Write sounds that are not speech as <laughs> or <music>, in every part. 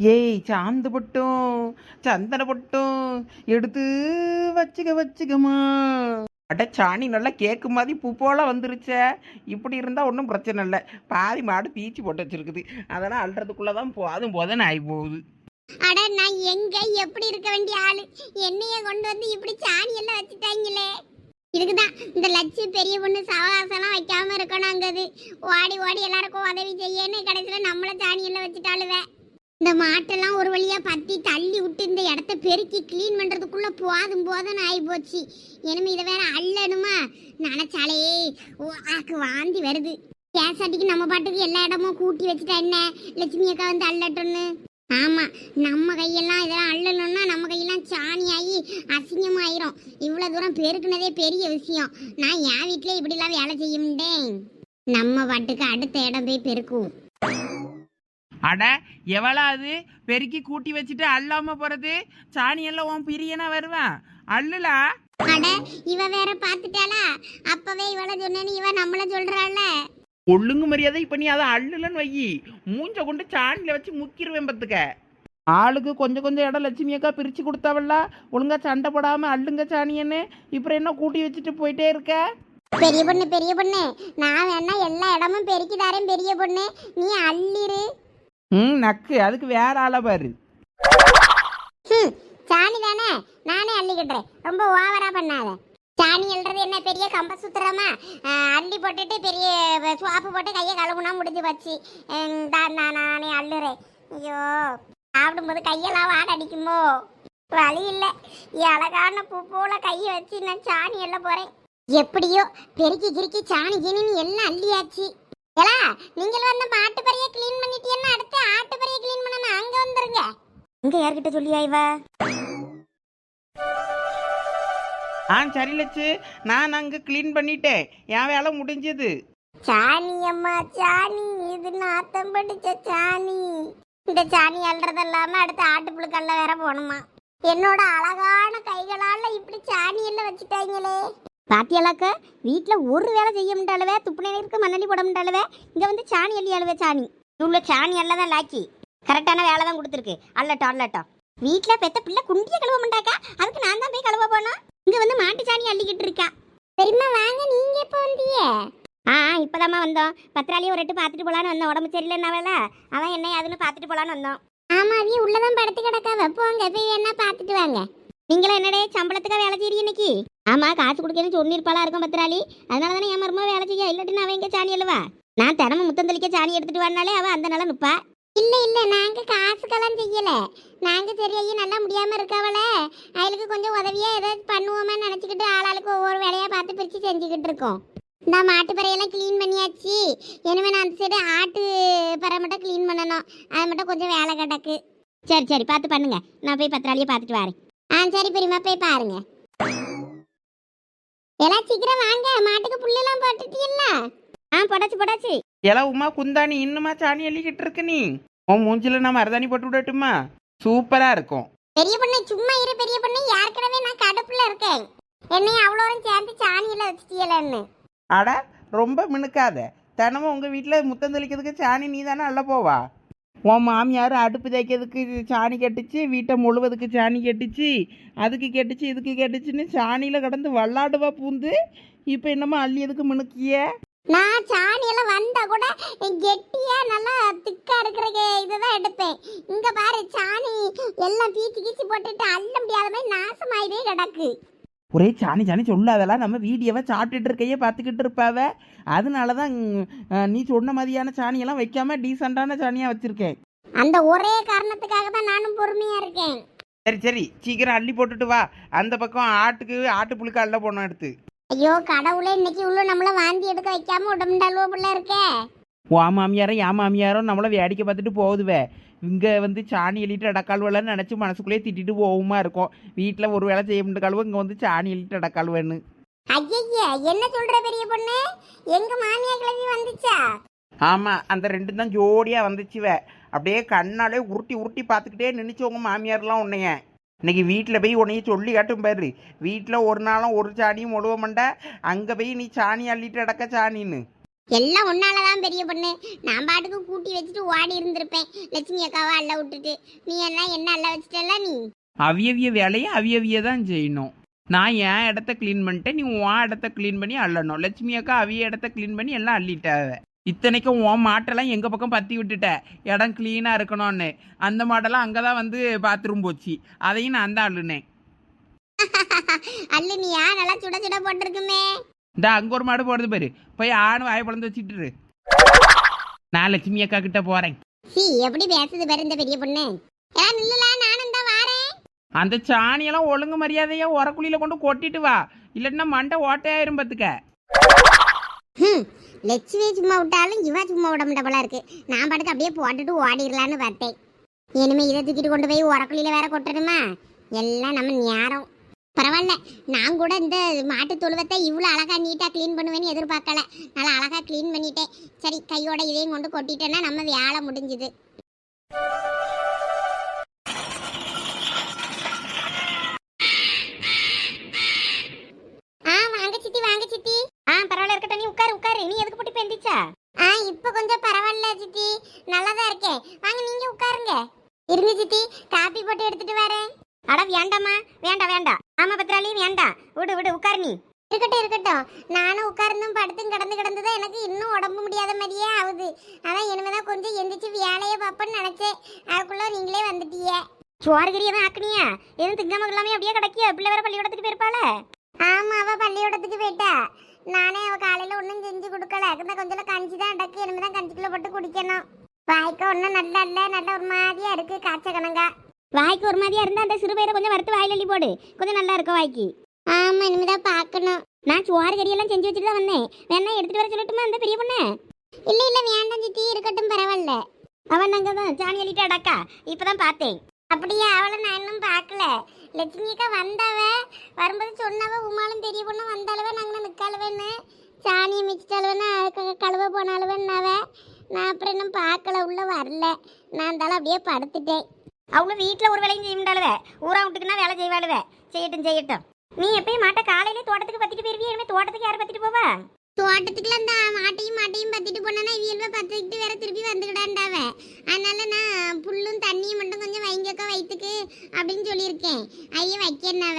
ஏய் சாந்து பொட்டும் சந்தன பொட்டும் எடுத்து வச்சுக்க வச்சுக்கமா அட சாணி நல்லா கேக்கு மாதிரி பூ போல வந்துருச்சே. இப்படி இருந்தால் ஒன்றும் பிரச்சனை இல்லை. பாதி மாடு பீச்சு போட்டு வச்சிருக்குது. அதெல்லாம் அல்றதுக்குள்ளே தான் போதும் போதும் ஆகி போகுது. அட நான் எங்க? எப்படி இருக்க வேண்டிய ஆளு? என்னைய கொண்டு வந்து இப்படி சாணி எல்லாம் வச்சுட்டாங்களே. இதுக்குதான் இந்த லட்சு பெரிய பொண்ணு சவகாசம்லாம் வைக்காம இருக்கணுங்கிறது. ஓடி ஓடி எல்லாருக்கும் உதவி செய்யன்னு கடைசியில் நம்மள சாணியில் வச்சுட்டாளுவே. இந்த மாட்டெல்லாம் ஒரு வழியாக பற்றி தள்ளி விட்டு இந்த இடத்த பெருக்கி க்ளீன் பண்ணுறதுக்குள்ளே போதும் போதும்னு ஆகி போச்சு இனிமே இதை வேற அள்ளணுமா நினச்சாலே ஓ, ஆக்கு வாந்தி வருது. கேசாட்டிக்கு நம்ம பாட்டுக்கு எல்லா இடமும் கூட்டி வச்சுட்டா என்ன? லட்சுமி அக்கா வந்து அள்ளட்டும்னு ஆமா நம்ம கையெல்லாம் இதெல்லாம் அள்ளணும்னா நம்ம கையெல்லாம் சாணி ஆகி அசிங்கமாயிரும். இவ்வளவு தூரம் பெருக்குனதே பெரிய விஷயம். நான் என் வீட்லயே இப்படிலாம் வேலை செய்ய முடியேன் நம்ம பாட்டுக்கு அடுத்த இடம் போய் பெருக்குவோம். அட எவ்வளோ அது? பெருக்கி கூட்டி வச்சுட்டு அள்ளாம போறது? சாணியெல்லாம் உன் பிரியனா வருவேன் அள்ளுலா அட இவ வேற பாத்துட்டாளா அப்பவே இவள சொன்னேன்னு இவ நம்மள சொல்றாள்ல. ஒழுங்கு மரியாதை நீ அதை அள்ளுலன்னு வையி மூஞ்ச கொண்டு சாணியில் வச்சு முக்கிருவேன் பத்துக்க ஆளுக்கு கொஞ்சம் கொஞ்சம் இடம் லட்சுமி அக்கா பிரித்து கொடுத்தாவல்ல. ஒழுங்கா சண்டை போடாமல் அள்ளுங்க சாணியன்னு. இப்போ என்ன கூட்டி வச்சுட்டு போயிட்டே இருக்க? பெரிய பொண்ணு பெரிய பொண்ணு. நான் வேணா எல்லா இடமும் பெருக்கி தரேன் பெரிய பொண்ணு. நீ அள்ளிரு. ம் நக்கு. அதுக்கு வேற ஆளை பாரு. சாணி தானே? நானே அள்ளிக்கிட்டுறேன். ரொம்ப ஓவரா பண்ணாத. சாணி அள்ளுறது என்ன பெரிய கம்ப சுத்துறமா அள்ளி போட்டுட்டு பெரிய சுவாப்பு போட்டு கையை கழுவுனா முடிஞ்சு வச்சு தான் நானே அள்ளுறேன். ஐயோ சாப்பிடும்போது கையெல்லாம் வாட அடிக்குமோ? வழி இல்லை. அழகான பூ போல கையை வச்சு நான் சாணி எள்ள போறேன். எப்படியோ பெருக்கி கிருக்கி சாணி கிணின்னு எல்லாம் அள்ளியாச்சு. ஏலா நீங்கள் வந்து மாட்டு பறையை க்ளீன் பண்ணிட்டீங்கன்னா அடுத்து ஆட்டு பறையை க்ளீன் பண்ணாம அங்கே வந்துருங்க. இங்கே யார்கிட்ட சொல்லியா இவ? ஆ சரி லட்சு. நான் அங்கே க்ளீன் பண்ணிட்டேன். என் வேலை முடிஞ்சது. சாணி அம்மா சாணி. இது நாத்தம் படிச்ச சாணி. இந்த சாணி அல்றது இல்லாம அடுத்து ஆட்டுப்புழுக்கல்ல வேற போகணுமா? என்னோட அழகான கைகளால இப்படி சாணி எல்லாம் வச்சுட்டாங்களே. பாத்தியலாக்க வீட்டில் ஒரு வேலை செய்ய முடியாளவே துப்புனை இருக்க மண்ணடி போட முடியாளவே இங்கே வந்து சாணி அள்ளி அழுவே சாணி. இவ்வளோ சாணி எல்லாம் தான் லாக்கி. கரெக்டான வேலை தான் கொடுத்துருக்கு. அல்லட்டும் அல்லட்டோம் வீட்டில் பெத்த பிள்ளை குண்டிய கழுவ மாட்டாக்கா? அதுக்கு நான் தான் போய் கழுவ போனோம் இங்கே வந்து மாட்டு சாணி அள்ளிக்கிட்டு இருக்கா பெரியம்மா வாங்க. நீங்க எப்போ வந்தீங்க? ஆ இப்போதாம்மா வந்தோம். பத்திராளியை ஒரு எட்டு பார்த்துட்டு போலான்னு வந்தோம். உடம்பு சரியில்லைன்னாவல அவன் என்ன அதுன்னு பார்த்துட்டு போலான்னு வந்தோம். ஆமா அவிய உள்ளதான் படுத்து கிடக்கா வைப்போங்க போய் வேணா பார்த்துட்டு வாங்க. நீங்களும் என்னடே சம்பளத்துக்கா வேலை செய்றீங்க இன்னைக்கு? ஆமா காசு கொடுக்கணும்னு சொன்னிருப்பாளா இருக்கும் பத்திராளி. அதனால தானே என் மருமா வேலை செய்ய? இல்லாட்டின்னு அவன் எங்க சாணி அல்லவா நான் தினமும் முத்தம் தெளிக்க சாணி எடுத்துட்டு வரனாலே அவன் அந்த நாள நிப்பா. இல்ல இல்ல நாங்க காசுக்கெல்லாம் செய்யல. நாங்க சரி நல்லா முடியாம இருக்கவள. அவளுக்கு கொஞ்சம் உதவியா ஏதாவது பண்ணுவோமே நினைச்சுக்கிட்டு ஆளாளுக்கு ஒவ்வொரு வேலையா பார்த்து பிரிச்சு செஞ்சுக்கிட்டு இருக்கோம். இந்த மாட்டு பறையெல்லாம் க்ளீன் பண்ணியாச்சு. இனிமே நான் அந்த சைடு ஆட்டு பறை மட்டும் க்ளீன் பண்ணணும். அது மட்டும் கொஞ்சம் வேலை கிடக்கு. சரி சரி பார்த்து பண்ணுங்க. நான் போய் பத்திராளியை பார்த்துட்டு வரேன். ஆ சரி பெரியமா போய் பாருங்க. எல்லாம் சீக்கிரம் வாங்க. மாட்டுக்கு புல்லெல்லாம் போட்டுட்டீங்களா போடாச்சு போடாச்சு. எல்லாம் உமா குந்தாணி இன்னுமா சாணி அள்ளிக்கிட்டு இருக்க நீ? உன் மூஞ்சில நான் மருதாணி போட்டு விடட்டுமா? சூப்பரா இருக்கும். பெரிய பொண்ணு சும்மா இரு பெரிய பொண்ணு. ஏற்கனவே நான் கடுப்புல இருக்கேன். என்னையும் அவ்வளோரும் சேர்ந்து சாணியெல்லாம் வச்சுட்டீங்களன்னு அட ரொம்ப மினுக்காத. தினமும் உங்கள் வீட்டில் முத்தம் தெளிக்கிறதுக்கு சாணி நீ தானே அள்ள போவா? உன் மாமியார் அடுப்பு தேய்க்கிறதுக்கு சாணி கட்டுச்சு வீட்டை முழுவதுக்கு சாணி கட்டுச்சு அதுக்கு கெட்டுச்சு இதுக்கு கெட்டுச்சுன்னு சாணியில் கடந்து வல்லாடுவா பூந்து. இப்போ என்னமோ அள்ளி எதுக்கு மினுக்கிய? நான் சாணியெல்லாம் வந்தா கூட கெட்டியா நல்லா திக்கா இருக்கிற இதுதான் எடுப்பேன். இங்க பாரு சாணி எல்லாம் பீச்சு கீச்சு போட்டுட்டு அள்ள முடியாத மாதிரி நாசமாயிவே கிடக்கு. ஒரே சாணி சாணி சொல்லாதெல்லாம் நம்ம வீடியோவை சாப்பிட்டுட்டு இருக்கையே பார்த்துக்கிட்டு இருப்பாவ. அதனால தான் நீ சொன்ன மாதிரியான சாணியெல்லாம் வைக்காம டீசெண்டான சாணியாக வச்சுருக்கேன். அந்த ஒரே காரணத்துக்காக தான் நானும் பொறுமையா இருக்கேன். சரி சரி சீக்கிரம் அள்ளி போட்டுட்டு வா. அந்த பக்கம் ஆட்டுக்கு ஆட்டு புழுக்க அள்ள போனோம் எடுத்து. ஐயோ கடவுளே இன்னைக்கு உள்ள நம்மள வாந்தி எடுக்க வைக்காம உடம்புண்டல்வோ பிள்ளை இருக்கே. வா மாமியாரும் என் மாமியாரும் நம்மளை வேடிக்கை பார்த்துட்டு போகுதுவே. இங்கே வந்து சாணி எழுதிட்டு அடக்கால்வலன்னு நினச்சி மனசுக்குள்ளேயே திட்டிட்டு போகுமா இருக்கும். வீட்டில் ஒரு வேலை செய்ய முடிய கழுவு இங்கே வந்து சாணி எழுதிட்டு அடக்கால்வேன்னு ஐயய்ய என்ன சொல்ற பெரிய பொண்ணு? எங்க மாமியா கிளம்பி வந்துச்சா? ஆமாம் அந்த ரெண்டு தான் ஜோடியாக வந்துச்சுவ. அப்படியே கண்ணாலே உருட்டி உருட்டி பார்த்துக்கிட்டே உங்க மாமியார்லாம் உன்னைய. இன்னைக்கு வீட்டில் போய் உன்னைய சொல்லி காட்டும் பாரு. வீட்டில் ஒரு நாளும் ஒரு சாணியும் முழுவ மாட்டா. அங்கே போய் நீ சாணி அள்ளிட்டு அடக்க சாணின்னு. எல்லாம் உன்னாலதான் பெரிய பொண்ணு. நான் பாட்டுக்கு கூட்டி வச்சுட்டு ஓடி இருந்திருப்பேன். லட்சுமி அக்காவை அள்ள விட்டுட்டு. நீ என்ன என்ன அள்ள வச்சுட்டல நீ? அவியவிய வேலையை அவியவிய தான் செய்யணும். நான் என் இடத்த க்ளீன் பண்ணிட்டேன். நீ உன் இடத்த க்ளீன் பண்ணி அள்ளணும். லட்சுமி அக்கா அவிய இடத்த க்ளீன் பண்ணி எல்லாம் அள்ளிட்டாவ. இத்தனைக்கும் உன் மாட்டெல்லாம் எங்கள் பக்கம் பற்றி விட்டுட்ட. இடம் க்ளீனாக இருக்கணும்னு. அந்த மாடெல்லாம் அங்கே தான் வந்து பாத்ரூம் போச்சு. அதையும் நான் தான் அள்ளுனேன். அல்லு நீயா நல்லா சுட சுட போட்டிருக்குமே. இந்த அங்கே ஒரு மாடு போடுறது பாரு. போய் ஆணு வாய பழந்து வச்சுட்டு நான் லட்சுமி அக்கா கிட்ட போகிறேன் சி எப்படி பேசுது பாரு இந்த பெரிய பொண்ணு. ஏன் நில்லுல நானும் தான் வாரேன். அந்த சாணியெல்லாம் ஒழுங்கு மரியாதையா உரக்குழியில கொண்டு கொட்டிட்டு வா. இல்லைன்னா மண்டை ஓட்டையாயிரும் பார்த்துக்க ஹம், லட்சுமி சும்மா விட்டாலும் இவ சும்மா விட முடியாமலா இருக்கு. நான் படுத்து அப்படியே போட்டுட்டு ஓடிடலான்னு பார்த்தேன். இனிமே இதை தூக்கிட்டு கொண்டு போய் உரக்குழியில வேற கொட்டணுமா? எல்லாம் நம்ம நேரம். பரவாயில்ல நான் கூட இந்த மாட்டு தொழுவத்தை இவ்வளோ அழகாக நீட்டாக க்ளீன் பண்ணுவேன்னு எதிர்பார்க்கல. நல்லா அழகாக க்ளீன் பண்ணிட்டேன். சரி கையோட இதையும் கொண்டு கொட்டிட்டேன்னா நம்ம வேலை முடிஞ்சுது ஆ வாங்க சித்தி வாங்க சித்தி ஆ பரவாயில்ல இருக்கட்டும் நீ உட்காரு உட்காரு நீ எதுக்கு போட்டு பெண்டிச்சா ஆ இப்போ கொஞ்சம் பரவாயில்ல சித்தி நல்லா தான் இருக்கேன் வாங்க நீங்க உட்காருங்க இருங்க சித்தி காப்பி போட்டு எடுத்துட்டு வரேன் அட வேண்டாம்மா வேண்டாம் வேண்டாம் ஆமா பத்ராளி வேண்டாம் விடு விடு உட்காரு நீ இருக்கட்டும் இருக்கட்டும் நானும் உட்கார்ந்தும் படுத்தும் கிடந்து கிடந்து தான் எனக்கு இன்னும் உடம்பு முடியாத மாதிரியே ஆகுது அதான் இனிமேதான் கொஞ்சம் எந்திரிச்சு வேலையை பார்ப்பேன்னு நினைச்சேன். அதுக்குள்ள நீங்களே வந்துட்டீங்க. சோறு கறி எதுவும் ஆக்குனியா? எதுவும் திங்காம இல்லாம அப்படியே கிடைக்கியா? பிள்ளை வேற பள்ளிக்கூடத்துக்கு போயிருப்பாள. ஆமா அவ பள்ளிக்கூடத்துக்கு போயிட்டா. நானே அவ காலையில ஒன்றும் செஞ்சு கொடுக்கல. இந்த கொஞ்சம் கஞ்சி தான் அடக்கி இனிமே தான் கஞ்சிக்குள்ள போட்டு குடிக்கணும். வாய்க்கு ஒன்றும் நல்லா இல்லை. நல்ல ஒரு மாதிரியா இருக்கு காய்ச்ச கணங்கா. வாய்க்கு ஒரு மாதிரியா இருந்தா அந்த சிறுபயிரை கொஞ்சம் வறுத்து வாயில அள்ளி போடு. கொஞ்சம் நல்லா இருக்கும் வாய்க்கு. ஆமா இனிமேதான் பார்க்கணும். நான் சோறு கறியெல்லாம் செஞ்சு வச்சுட்டு தான் வந்தேன். வேணா எடுத்துட்டு வர சொல்லட்டுமா அந்த பெரிய பொண்ணு? இல்ல இல்ல வேண்டாம் சித்தி இருக்கட்டும் பரவாயில்ல. அவன் அங்கே தான் சாணி அடக்கா. இப்பதான் பார்த்தேன். அப்படியே அவளை நான் இன்னும் பார்க்கல. லட்சுமி அக்கா வந்தவ வரும்போது சொன்னவ உமாலும் பெரிய பொண்ணும் வந்தாலவ நாங்கள் நிற்காலவன்னு சாணியை மிச்சிட்டாலவன்னு கழுவ போனாலவன்னாவ நான் அப்புறம் இன்னும் பார்க்கல உள்ள வரல. நான் இருந்தாலும் அப்படியே படுத்துட்டேன். அவளும் வீட்டில் ஒரு வேலையும் செய்ய முடியாளுவ ஊரா விட்டுக்குன்னா வேலை செய்வாளுவ. செய்யட்டும் செய்யட்டும். நீ எப்பயும் மாட்டை காலையிலே தோட்டத்துக்கு பத்திட்டு போயிருவியே? இனிமேல் தோட்டத்துக்கு யாரும் பத்திட்டு போவா? தோட்டத்துக்குள்ள அந்த மாட்டையும் மாட்டையும் பத்திட்டு போனா இவியல்வ பத்துக்கிட்டு வேற திருப்பி வந்துக்கிடாண்டாவ. அதனால நான் புல்லும் தண்ணியும் மட்டும் கொஞ்சம் வைங்கக்கா வயிற்றுக்கு அப்படின்னு சொல்லியிருக்கேன். ஐயோ வைக்கன்னாவ.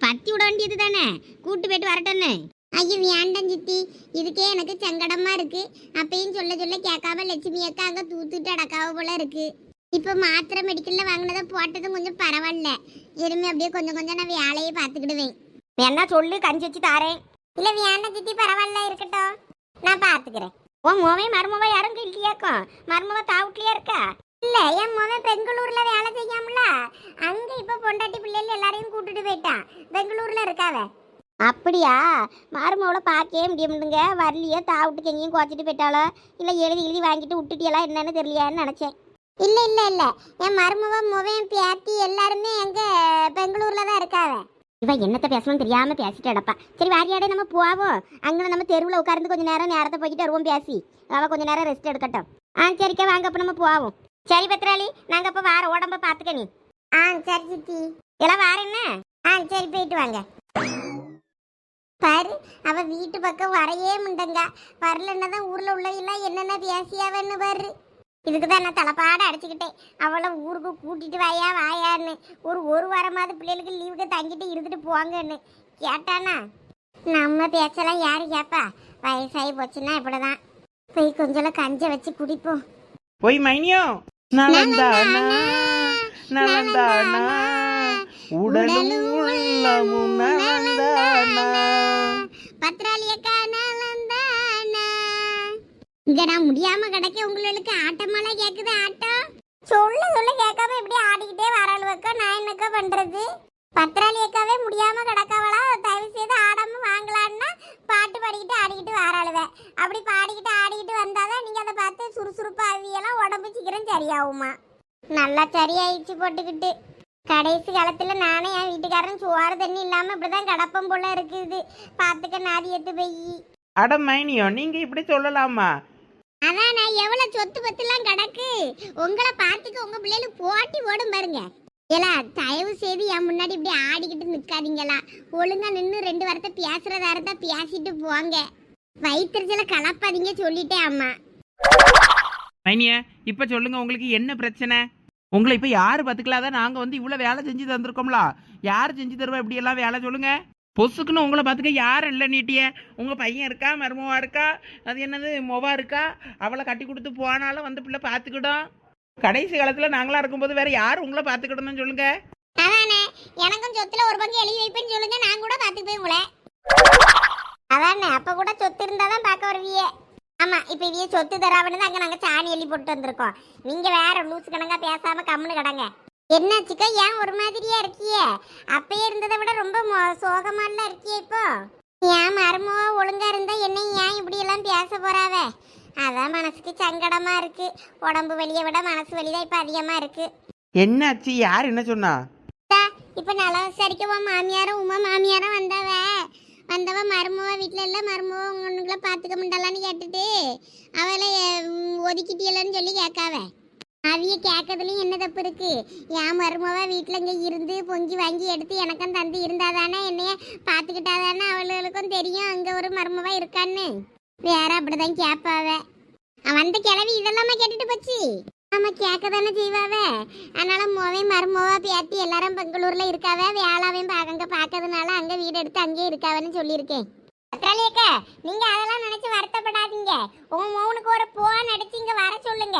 பத்தி விட வேண்டியது தானே? கூட்டு போயிட்டு வரட்டும்னு. ஐயோ வேண்டாம் சித்தி. இதுக்கே எனக்கு சங்கடமா இருக்கு. அப்பயும் சொல்ல சொல்ல கேட்காம லட்சுமி அக்கா அங்க தூத்துட்டு அடக்காவ போல இருக்கு. இப்போ மாத்திரை மெடிக்கல்ல வாங்கினதை போட்டதும் கொஞ்சம் பரவாயில்ல. எருமை அப்படியே கொஞ்சம் கொஞ்சம் நான் வேலையை பார்த்துக்கிடுவேன். வேணா சொல்லு கஞ்சி வச்சு தாரேன். இல்ல வேண்டாம் சித்தி பரவாயில்ல இருக்கட்டும். நான் பார்த்துக்கிறேன் உன் மோவே மருமவ யாரும் இல்லையாக்கும் மருமவ தாவுட்லயா இருக்கா? இல்ல என் மோவன் பெங்களூர்ல வேலை செய்யாமல? அங்க இப்ப பொண்டாட்டி பிள்ளைகள் எல்லாரையும் கூட்டிட்டு போயிட்டான் பெங்களூர்ல இருக்காவ. அப்படியா? மருமவளை பார்க்கவே முடியுமுண்டுங்க வரலையே தாவுட்டுக்கு எங்கேயும் குறைச்சிட்டு போயிட்டாளோ? இல்லை எழுதி எழுதி வாங்கிட்டு விட்டுட்டியெல்லாம் என்னன்னு தெரியலையான்னு நினச்சேன். இல்லை இல்லை இல்லை. என் மருமவன் முவன் பேத்தி எல்லாருமே எங்க பெங்களூர்ல தான் இருக்காவே. இவ என்னத்த பேசணும் தெரியாம பேசிட்டு அடப்பா சரி வாரியாடே நம்ம போவோம் அங்கே நம்ம தெருவில் உட்கார்ந்து கொஞ்ச நேரம் நேரத்தை போய்கிட்டு வருவோம் பேசி. அவ கொஞ்ச நேரம் ரெஸ்ட் எடுக்கட்டும். ஆ சரிக்கா வாங்க அப்போ நம்ம போவோம். சரி பத்ராளி நாங்கள் அப்போ வார உடம்ப பார்த்துக்க நீ. ஆ சரி சித்தி. எல்லாம் வார என்ன? ஆ சரி போயிட்டு வாங்க. பாரு அவ வீட்டு பக்கம் வரையே முண்டங்க. வரலன்னா தான் ஊர்ல உள்ள எல்லாம் என்னென்ன பேசியாவன்னு பாரு. இதுக்கு தான் நான் தலைப்பாட அடிச்சுக்கிட்டேன். அவளை ஊருக்கு கூட்டிட்டு வாயா வாயான்னு. ஒரு ஒரு வாரமாவது பிள்ளைகளுக்கு லீவுக்கு தங்கிட்டு இருந்துட்டு போங்கன்னு. கேட்டானா? நம்ம பேச்செல்லாம் யாரு கேப்பா? வயசாகி போச்சுன்னா இப்படிதான். போய் கொஞ்சம் கஞ்ச வச்சு குடிப்போம். போய் மைனியோ? நலந்தானா நலந்தானா உடலும் உள்ளமும் நலந்தானா. பத்ராலியக்கா இங்க நான் முடியாம கிடைக்க உங்களுக்கு. ஆட்டமெல்லாம் கேக்குது ஆட்டம் சொல்ல சொல்ல கேட்காம இப்படி ஆடிக்கிட்டே வராளுவக்கா நான் என்னக்க பண்றது? பத்திரம் அக்காவே முடியாம கிடக்கவளா? தயவு செய்து ஆடாம வாங்கலான்னா பாட்டு பாடிக்கிட்டு ஆடிக்கிட்டு வராளுவ. அப்படி பாடிக்கிட்டு ஆடிக்கிட்டு வந்தாதான் நீங்க அதை பார்த்து சுறுசுறுப்பா அவியெல்லாம் உடம்பு சீக்கிரம் சரியாகுமா? நல்லா சரியாயிடுச்சு போட்டுக்கிட்டு. கடைசி காலத்துல நானே என் வீட்டுக்காரன் சோறு தண்ணி இல்லாம இப்படிதான் கடப்பம் போல இருக்குது. பாத்துக்க நாதி எத்து பெய். அட மைனியோ நீங்க இப்படி சொல்லலாமா? அதான் நான் எவ்வளவு சொத்து பத்துலாம் கிடக்கு. உங்களை பார்த்துக்க உங்க பிள்ளைகளுக்கு போட்டி ஓடும் பாருங்க. ஏலா தயவு செய்து என் முன்னாடி இப்படி ஆடிக்கிட்டு நிக்காதீங்களா ஒழுங்கா நின்று ரெண்டு வாரத்தை பேசுறதா இருந்தா பேசிட்டு போங்க. வயிற்றுச்சல கலப்பாதீங்க சொல்லிட்டேன் அம்மா. மைனிய இப்போ சொல்லுங்க உங்களுக்கு என்ன பிரச்சனை? உங்களை இப்போ யாரு பாத்துக்கலாதான் நாங்கள் வந்து இவ்வளோ வேலை செஞ்சு தந்திருக்கோம்ல. யார் செஞ்சு தருவா இப்படி எல்லாம் வேலை சொல்லுங்க. பொசுக்குன்னு உங்களை பார்த்துக்க யாரும் இல்லை நீட்டிய. உங்கள் பையன் இருக்கா? மருமவா இருக்கா? அது என்னது மொவா இருக்கா? அவளை கட்டி கொடுத்து போனாலும் வந்து பிள்ளை பார்த்துக்கிடும். கடைசி காலத்தில் நாங்களாம் இருக்கும்போது வேற யார் உங்களை பார்த்துக்கிட்டோம்னு சொல்லுங்க? அதானே எனக்கும் சொத்துல ஒரு பங்கு எழுதி வைப்பேன்னு சொல்லுங்க நான் கூட பாத்துப்பேன் உங்களை. அதானே அப்ப கூட சொத்து இருந்தாதான் பார்க்க வருவியே. ஆமா இப்ப இவிய சொத்து தராவன்னு அங்க நாங்க சாணி எழுதி போட்டு வந்திருக்கோம். நீங்க வேற லூசு கணக்கா பேசாம கம்முன்னு கடங்க. என்னாச்சுக்கா ஏன் ஒரு மாதிரியா இருக்கியே? அப்பயே இருந்ததை விட ரொம்ப மோ- சோகமால இருக்கியே இப்போ? ஏன் மருமவா ஒழுங்கா இருந்தா என்ன ஏன் இப்படி எல்லாம் பேச போறாவே? அதான் மனசுக்கு சங்கடமா இருக்கு. உடம்பு வலியை விட மனசு வலிதான் இப்ப அதிகமா இருக்கு. என்னாச்சு யார் என்ன சொன்னா? இப்ப நல்லா விசாரிக்க உன் மாமியாரும் உமா மாமியாரும் வந்தவ? வந்தவ மருமவ வீட்டுல இல்ல மருமவ உங்களுக்குள்ள பாத்துக்க முடியலான்னு கேட்டுட்டு அவளை ஒதுக்கிட்டியலன்னு சொல்லி கேட்காவ? அவிய கேட்கறதுலயும் என்ன தப்பு இருக்கு? என் மருமவ வீட்டில் இங்கே இருந்து பொங்கி வாங்கி எடுத்து எனக்கும் தந்து இருந்தாதானே? என்னைய பாத்துக்கிட்டாதானே அவளுகளுக்கும் தெரியும் அங்கே ஒரு மருமவ இருக்கான்னு. வேற அப்படிதான் கேட்பாவ. வந்த கிளவி இதெல்லாமா கேட்டுட்டு போச்சு? ஆமா கேட்க தானே செய்வாவ. அதனால மோவே மருமோவா பேத்தி எல்லாரும் பெங்களூர்ல இருக்காவ. வேளாவையும் அங்க பாக்கிறதுனால அங்க வீடு எடுத்து அங்கேயே இருக்காவன்னு சொல்லியிருக்கேன். பத்ராலியக்கா நீங்க அதெல்லாம் நினைச்சு வருத்தப்படாதீங்க. உங்க மௌனுக்கு ஒரு போன் அடிச்சு இங்க வர சொல்லுங்க.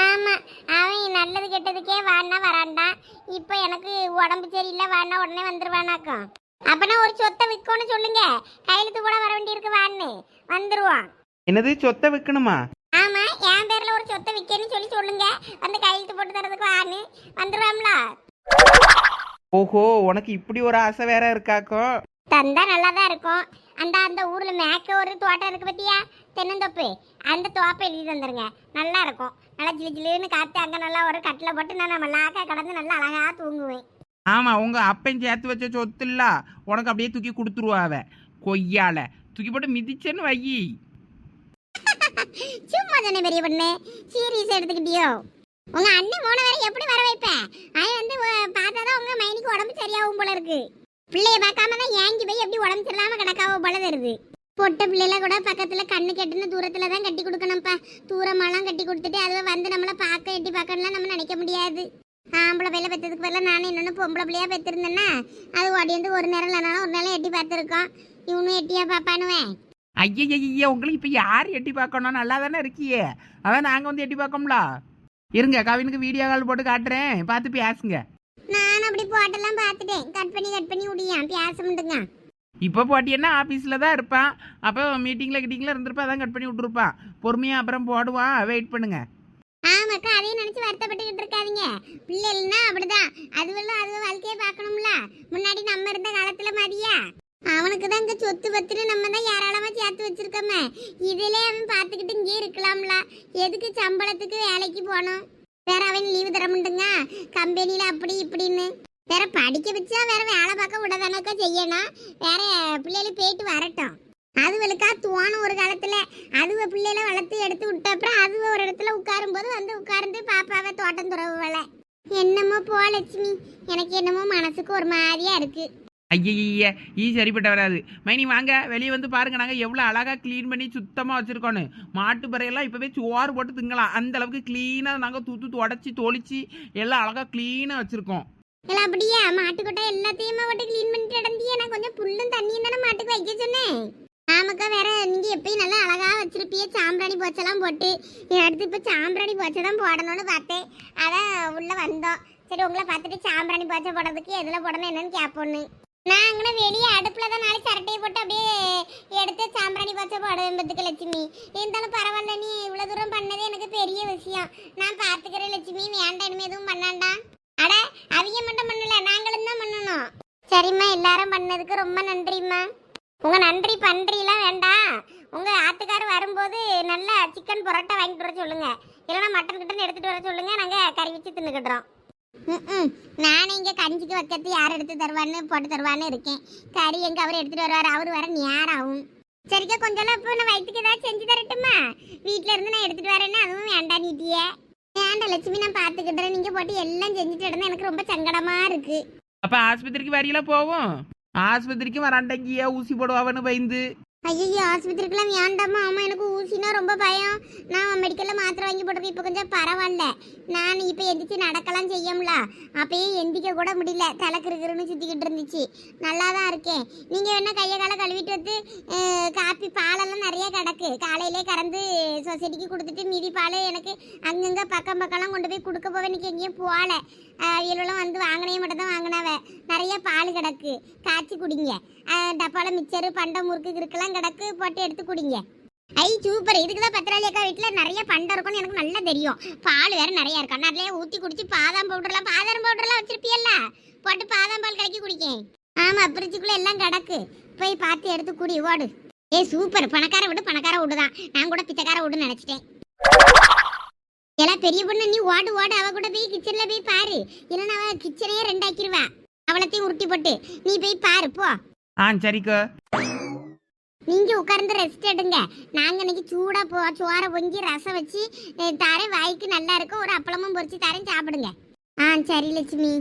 ஆமா அவன் நல்லது கெட்டதுக்கே வான்னா வரான்டான் இப்போ எனக்கு உடம்பு சரியில்லை வான்னா உடனே வந்துருவானாக்கும் அப்பனா ஒரு சொத்தை விற்கணும்னு சொல்லுங்க. கையெழுத்து கூட வர வேண்டியிருக்கு வான்னு. வந்துருவான். என்னது சொத்தை விற்கணுமா ஆமா என் பேர்ல ஒரு சொத்தை விற்கன்னு சொல்லி சொல்லுங்க. வந்து கையெழுத்து போட்டு தரதுக்கு வான்னு. வந்துருவாம்ல ஓஹோ உனக்கு இப்படி ஒரு ஆசை வேற இருக்காக்கோ? தந்தா நல்லா தான் இருக்கும். அந்த அந்த ஊர்ல மேக்க ஒரு தோட்டம் இருக்கு பத்தியா? தென்னந்தோப்பு. அந்த தோப்பை எழுதி தந்துருங்க. நல்லா இருக்கும். நல்லா ஜிலு ஜிலுன்னு காத்து அங்க நல்லா ஒரு கட்டில போட்டு நான் நம்ம லாக்கா கடந்து நல்லா அழகா தூங்குவேன். ஆமா உங்க அப்பன் சேர்த்து வச்ச சொத்து இல்ல உனக்கு அப்படியே தூக்கி கொடுத்துருவாவ கொய்யால. தூக்கி போட்டு மிதிச்சேன்னு வையி <laughs> சும்மா தானே பெரிய பொண்ணு. சீரியஸ் எடுத்துக்கிட்டியோ? உங்க அண்ணன் போன வரை எப்படி வர வைப்ப? அவன் வந்து பார்த்தாதான் உங்க மைனிக்கு உடம்பு சரியாகும் போல இருக்கு. பிள்ளைய பார்க்காம தான் ஏங்கி போய் எப்படி உடம்பு சரியில்லாம கிடக்காவோ போல தருது பொட்ட பிள்ளைல கூட பக்கத்துல கண்ணு கெட்டுன்னு தூரத்துல தான் கட்டி கொடுக்கணும்ப்பா. தூரமாலாம் கட்டி கொடுத்துட்டு அதுவே வந்து நம்மள பார்க்க எட்டி பார்க்கணும்லாம் நம்ம நினைக்க முடியாது. ஆம்பளை பையில பெற்றதுக்கு பதிலாக நானும் இன்னொன்று பொம்பளை பிள்ளையா பெற்றிருந்தேன்னா அது ஓடி வந்து ஒரு நேரம் இல்லைனாலும் ஒரு நேரம் எட்டி பார்த்துருக்கோம். இவனும் எட்டியா பாப்பானுவேன் ஐயய்ய உங்களுக்கு இப்ப யார் எட்டி பார்க்கணும் நல்லா தானே இருக்கியே. அதான் நாங்க வந்து எட்டி பார்க்கோம்ல. இருங்க கவினுக்கு வீடியோ கால் போட்டு காட்டுறேன். பார்த்து பேசுங்க. நான் அப்படி போட்டெல்லாம் பார்த்துட்டேன். கட் பண்ணி கட் பண்ணி விடியான் பேச முடியுங்க இப்போ போட்டியன்னா ஆஃபீஸில் தான் இருப்பான். அப்போ மீட்டிங்கில் கிட்டிங்கில் இருந்திருப்பா அதான் கட் பண்ணி விட்ருப்பான் பொறுமையாக அப்புறம் போடுவான் வெயிட் பண்ணுங்க. ஆமாக்கா அதையும் நினச்சி வருத்தப்பட்டுக்கிட்டு இருக்காதீங்க. பிள்ளைகள்னா அப்படிதான். அதுவெல்லாம் அது வாழ்க்கையை பார்க்கணும்ல. முன்னாடி நம்ம இருந்த காலத்தில் மதியா அவனுக்கு தான் இங்கே சொத்து பத்துன்னு நம்ம தான் ஏராளமாக சேர்த்து வச்சிருக்கோமே. இதிலே அவன் பார்த்துக்கிட்டு இங்கே இருக்கலாம்ல. எதுக்கு சம்பளத்துக்கு வேலைக்கு போகணும்? வேற அவன் லீவு தர முடியுங்க கம்பெனியில் அப்படி இப்படின்னு. வேற படிக்க வச்சா வேற வேலை பார்க்க விடதானக்கா செய்யணும். வேற பிள்ளைகள் போயிட்டு வரட்டும். அதுவளுக்கா தோணும் ஒரு காலத்துல. அதுவ பிள்ளைல வளர்த்து எடுத்து விட்ட அப்புறம் அதுவ ஒரு இடத்துல உட்காரும் போது வந்து உட்கார்ந்து பாப்பாவை தோட்டம் துறவுவல என்னமோ போ லட்சுமி. எனக்கு என்னமோ மனசுக்கு ஒரு மாதிரியா இருக்கு. ஐயய்ய ஈ சரிப்பட்ட வராது. மைனி வாங்க. வெளியே வந்து பாருங்க. நாங்கள் எவ்வளோ அழகாக க்ளீன் பண்ணி சுத்தமாக வச்சுருக்கோன்னு மாட்டு பறையெல்லாம் இப்போவே சோறு போட்டு திங்கலாம். அந்த அளவுக்கு க்ளீனாக நாங்கள் தூத்து தொடச்சி தொளிச்சு எல்லாம் அழகாக க்ளீனாக வச்சுருக்கோம். இல்லை அப்படியா மாட்டுக்கொட்டை எல்லாத்தையுமே போட்டு க்ளீன் பண்ணிட்டு இடந்தியே நான் கொஞ்சம் புல்லும் தண்ணியும் தானே மாட்டுக்கு வைக்க சொன்னேன். ஆமாக்கா வேற நீங்க எப்பயும் நல்லா அழகா வச்சிருப்பிய சாம்பிராணி போச்செல்லாம் போட்டு. அடுத்து இப்ப சாம்பிராணி போச்சை தான் போடணும்னு பார்த்தேன். அதான் உள்ள வந்தோம். சரி உங்களை பார்த்துட்டு சாம்பிராணி போச்சை போடுறதுக்கு எதுல போடணும் என்னன்னு கேட்போன்னு நான் அங்கே வெளியே அடுப்புல தான் நாளைக்கு சரட்டையை போட்டு அப்படியே எடுத்து சாம்பிராணி போச்சை போடுவேன் பத்துக்கு லட்சுமி. இருந்தாலும் பரவாயில்ல நீ இவ்வளவு தூரம் பண்ணதே எனக்கு பெரிய விஷயம். நான் பார்த்துக்கிறேன் லட்சுமி வேண்டாம் இனிமே எதுவும் பண்ணாண்டா அட அவிய மட்டும் பண்ணல நாங்களும் தான் பண்ணணும். சரிம்மா எல்லாரும் பண்ணதுக்கு ரொம்ப நன்றிம்மா. உங்க நன்றி பன்றிலாம் வேண்டாம் உங்க ஆத்துக்காரர் வரும்போது நல்ல சிக்கன் பரோட்டா வாங்கிட்டு வர சொல்லுங்க. இல்லைன்னா மட்டன் கிட்டன் எடுத்துட்டு வர சொல்லுங்க நாங்க கறி வச்சு தின்னுக்கிட்டுறோம் ம் நானே இங்கே கஞ்சிக்கு வைக்கிறது யார் எடுத்து தருவான்னு போட்டு தருவான்னு இருக்கேன். கறி எங்கே அவர் எடுத்துகிட்டு வருவார் அவர் வர நேராகும் ஆகும் சரிக்கா கொஞ்சம் இப்போ நான் வயிற்றுக்கு ஏதாவது செஞ்சு தரட்டுமா? வீட்டில் இருந்து நான் எடுத்துகிட்டு வரேன்னா அதுவும் வேண்டாம் நீட்டியே. வேண்டாம் லட்சுமி நான் பாத்துக்கிட்டேன் நீங்க போட்டு எல்லாம் செஞ்சுட்டு இருந்தா எனக்கு ரொம்ப சங்கடமா இருக்கு. அப்போ ஆஸ்பத்திரிக்கு வரையில போவோம். ஆஸ்பத்திரிக்கு வராண்டங்கியா ஊசி போடுவாவன்னு பயந்து. ஐயோ ஆஸ்பத்திரிக்கெல்லாம் வேண்டாமா அம்மா எனக்கு ஊசினா ரொம்ப பயம். நான் மெடிக்கலில் மாத்திரை வாங்கி போட்டிருக்கேன் இப்போ கொஞ்சம் பரவாயில்ல. நான் இப்போ எந்திரிச்சு நடக்கலாம் செய்யம்ல. அப்பயே எந்திக்க கூட முடியல. தலை கிருக்கிருன்னு சுற்றிக்கிட்டு இருந்துச்சு. நல்லா தான் இருக்கேன். நீங்கள் வேணா கையை காலை கழுவிட்டு வந்து காப்பி பாலெல்லாம் நிறைய கிடக்கு. காலையிலே கறந்து சொசைட்டிக்கு கொடுத்துட்டு மீதி பால் எனக்கு அங்கங்கே பக்கம் பக்கம்லாம் கொண்டு போய் கொடுக்க போவேன். இன்னைக்கு எங்கேயும் போகல. அவியலெல்லாம் வந்து வாங்கினே மட்டும் தான் வாங்கினாவ. நிறைய பால் கிடக்கு. காய்ச்சி குடிங்க. டப்பாவில் மிச்சரு பண்டை முறுக்கு இருக்கலாம் கிடக்கு போட்டு எடுத்து குடிங்க. ஐ சூப்பர் இதுக்கு தான் பத்திராளி அக்கா வீட்டில் நிறைய பண்டம் இருக்கும்னு எனக்கு நல்லா தெரியும். பால் வேற நிறைய இருக்கா. நிறைய ஊற்றி குடிச்சு பாதாம் பவுடர்லாம் பாதாம் பவுடர்லாம் வச்சிருப்பியல்ல? போட்டு பாதாம் பால் கலக்கி குடிக்கேன். ஆமா ஃப்ரிட்ஜுக்குள்ள எல்லாம் கிடக்கு. போய் பார்த்து எடுத்து குடி ஓடு. ஏ சூப்பர் பணக்கார விடு பணக்கார விடு தான் நான் கூட பிச்சைக்கார விடுன்னு நினைச்சிட்டேன். எல்லாம் பெரிய பொண்ணு நீ ஓடு ஓடு. அவ கூட போய் கிச்சன்ல போய் பாரு. இல்லைன்னா அவ கிச்சனையே ரெண்டாக்கிடுவா. அவளத்தையும் உருட்டி போட்டு. நீ போய் பாரு போ. ஆ சரிக்கா. நீங்க உட்கார்ந்து ரெஸ்ட் எடுங்க. நாங்க இன்னைக்கு சூடா போ சோற பொங்கி ரசம் வச்சு தரேன் வாய்க்கு நல்லா இருக்கும். ஒரு அப்பளமும் பொரிச்சு தரேன் சாப்பிடுங்க. ஆ சரி லட்சுமி.